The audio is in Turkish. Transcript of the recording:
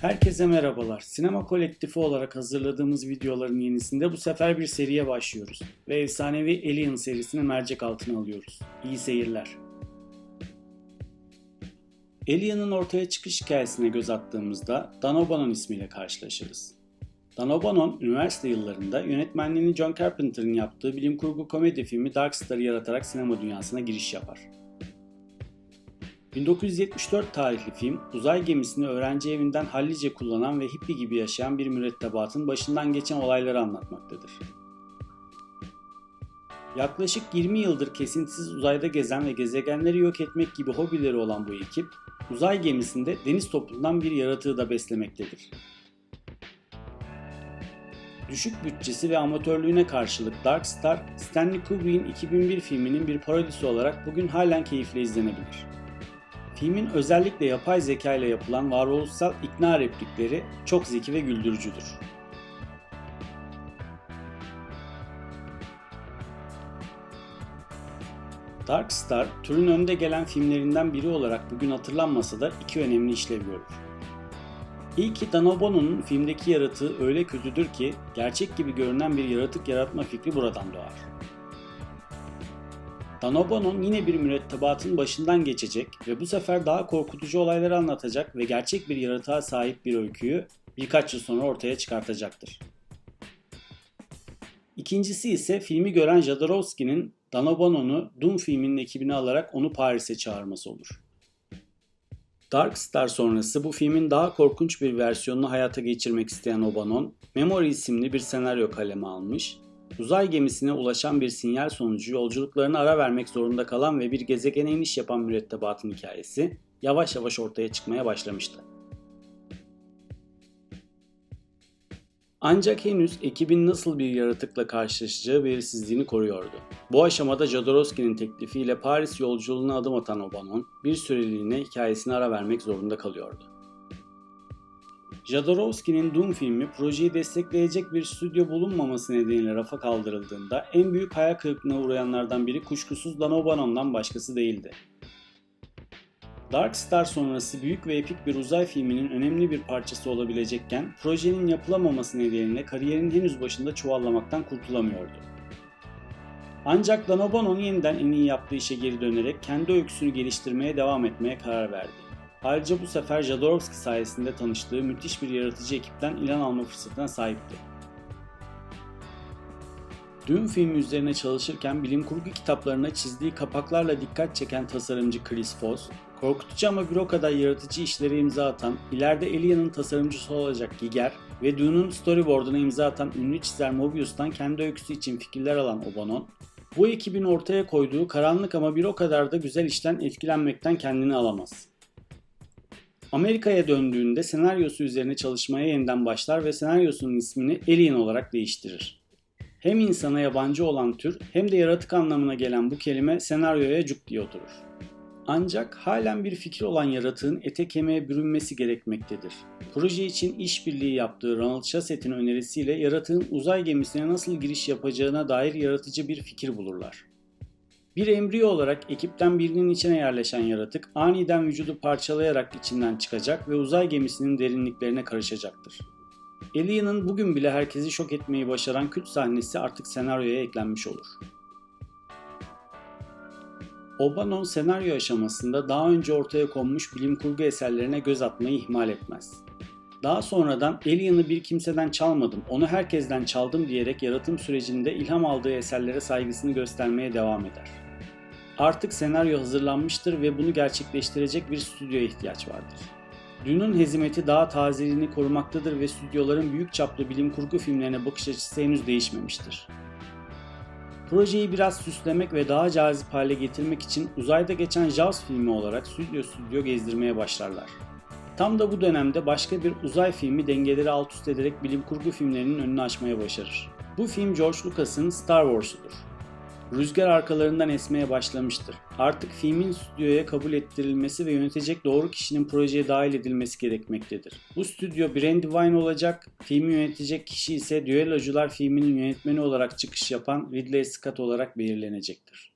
Herkese merhabalar. Sinema kolektifi olarak hazırladığımız videoların yenisinde bu sefer bir seriye başlıyoruz ve efsanevi Alien serisini mercek altına alıyoruz. İyi seyirler. Alien'ın ortaya çıkış hikayesine göz attığımızda Dan O'Bannon ismiyle karşılaşırız. Dan O'Bannon, üniversite yıllarında yönetmenliğini John Carpenter'ın yaptığı bilim kurgu komedi filmi Dark Star'ı yaratarak sinema dünyasına giriş yapar. 1974 tarihli film, uzay gemisini öğrenci evinden hallice kullanan ve hippie gibi yaşayan bir mürettebatın başından geçen olayları anlatmaktadır. Yaklaşık 20 yıldır kesintisiz uzayda gezen ve gezegenleri yok etmek gibi hobileri olan bu ekip, uzay gemisinde deniz topluluğundan bir yaratığı da beslemektedir. Düşük bütçesi ve amatörlüğüne karşılık Dark Star, Stanley Kubrick'in 2001 filminin bir parodisi olarak bugün halen keyifle izlenebilir. Filmin özellikle yapay zeka ile yapılan varoluşsal ikna replikleri çok zeki ve güldürücüdür. Dark Star, türün önde gelen filmlerinden biri olarak bugün hatırlanmasa da iki önemli işlev görür. İlki Dan O'Bannon'un filmdeki yaratığı öyle kötüdür ki gerçek gibi görünen bir yaratık yaratma fikri buradan doğar. Dan O'Bannon yine bir mürettebatın başından geçecek ve bu sefer daha korkutucu olayları anlatacak ve gerçek bir yaratığa sahip bir öyküyü birkaç yıl sonra ortaya çıkartacaktır. İkincisi ise filmi gören Jodorowsky'nin Dan O'Bannon'u Doom filminin ekibine alarak onu Paris'e çağırması olur. Dark Star sonrası bu filmin daha korkunç bir versiyonunu hayata geçirmek isteyen O'Bannon, Memory isimli bir senaryo kaleme almış uzay gemisine ulaşan bir sinyal sonucu yolculuklarına ara vermek zorunda kalan ve bir gezegene iniş yapan mürettebatın hikayesi yavaş yavaş ortaya çıkmaya başlamıştı. Ancak henüz ekibin nasıl bir yaratıkla karşılaşacağı belirsizliğini koruyordu. Bu aşamada Jodorowsky'nin teklifiyle Paris yolculuğuna adım atan O'Bannon bir süreliğine hikayesine ara vermek zorunda kalıyordu. Jodorowsky'nin Doom filmi projeyi destekleyecek bir stüdyo bulunmaması nedeniyle rafa kaldırıldığında en büyük hayal kırıklığına uğrayanlardan biri kuşkusuz Dan O'Bannon'dan başkası değildi. Dark Star sonrası büyük ve epik bir uzay filminin önemli bir parçası olabilecekken projenin yapılamaması nedeniyle kariyerin henüz başında çuvallamaktan kurtulamıyordu. Ancak Dan O'Bannon yeniden en iyi yaptığı işe geri dönerek kendi öyküsünü geliştirmeye devam etmeye karar verdi. Ayrıca bu sefer Jodorowsky sayesinde tanıştığı müthiş bir yaratıcı ekipten ilan alma fırsatına sahipti. Dune filmi üzerine çalışırken bilim kurgu kitaplarına çizdiği kapaklarla dikkat çeken tasarımcı Chris Foss, korkutucu ama bir o kadar yaratıcı işlere imza atan, ileride Alien'ın tasarımcısı olacak Giger ve Dune'un storyboarduna imza atan ünlü çizer Mobius'tan kendi öyküsü için fikirler alan O'Bannon, bu ekibin ortaya koyduğu karanlık ama bir o kadar da güzel işten etkilenmekten kendini alamaz. Amerika'ya döndüğünde senaryosu üzerine çalışmaya yeniden başlar ve senaryosunun ismini Alien olarak değiştirir. Hem insana yabancı olan tür hem de yaratık anlamına gelen bu kelime senaryoya cuk diye oturur. Ancak halen bir fikir olan yaratığın ete kemiğe bürünmesi gerekmektedir. Proje için işbirliği yaptığı Ronald Chasset'in önerisiyle yaratığın uzay gemisine nasıl giriş yapacağına dair yaratıcı bir fikir bulurlar. Bir embriyo olarak ekipten birinin içine yerleşen yaratık aniden vücudu parçalayarak içinden çıkacak ve uzay gemisinin derinliklerine karışacaktır. Alien'ın bugün bile herkesi şok etmeyi başaran kült sahnesi artık senaryoya eklenmiş olur. O'Bannon senaryo aşamasında daha önce ortaya konmuş bilim kurgu eserlerine göz atmayı ihmal etmez. Daha sonradan Alien'ı bir kimseden çalmadım, onu herkesten çaldım diyerek yaratım sürecinde ilham aldığı eserlere saygısını göstermeye devam eder. Artık senaryo hazırlanmıştır ve bunu gerçekleştirecek bir stüdyoya ihtiyaç vardır. Dune'un hezimeti daha tazeliğini korumaktadır ve stüdyoların büyük çaplı bilim kurgu filmlerine bakış açısı henüz değişmemiştir. Projeyi biraz süslemek ve daha cazip hale getirmek için uzayda geçen Jaws filmi olarak stüdyo stüdyo gezdirmeye başlarlar. Tam da bu dönemde başka bir uzay filmi dengeleri alt üst ederek bilim kurgu filmlerinin önünü açmaya başarır. Bu film George Lucas'ın Star Wars'udur. Rüzgar arkalarından esmeye başlamıştır. Artık filmin stüdyoya kabul ettirilmesi ve yönetecek doğru kişinin projeye dahil edilmesi gerekmektedir. Bu stüdyo Brandywine olacak, filmi yönetecek kişi ise Düellocular filminin yönetmeni olarak çıkış yapan Ridley Scott olarak belirlenecektir.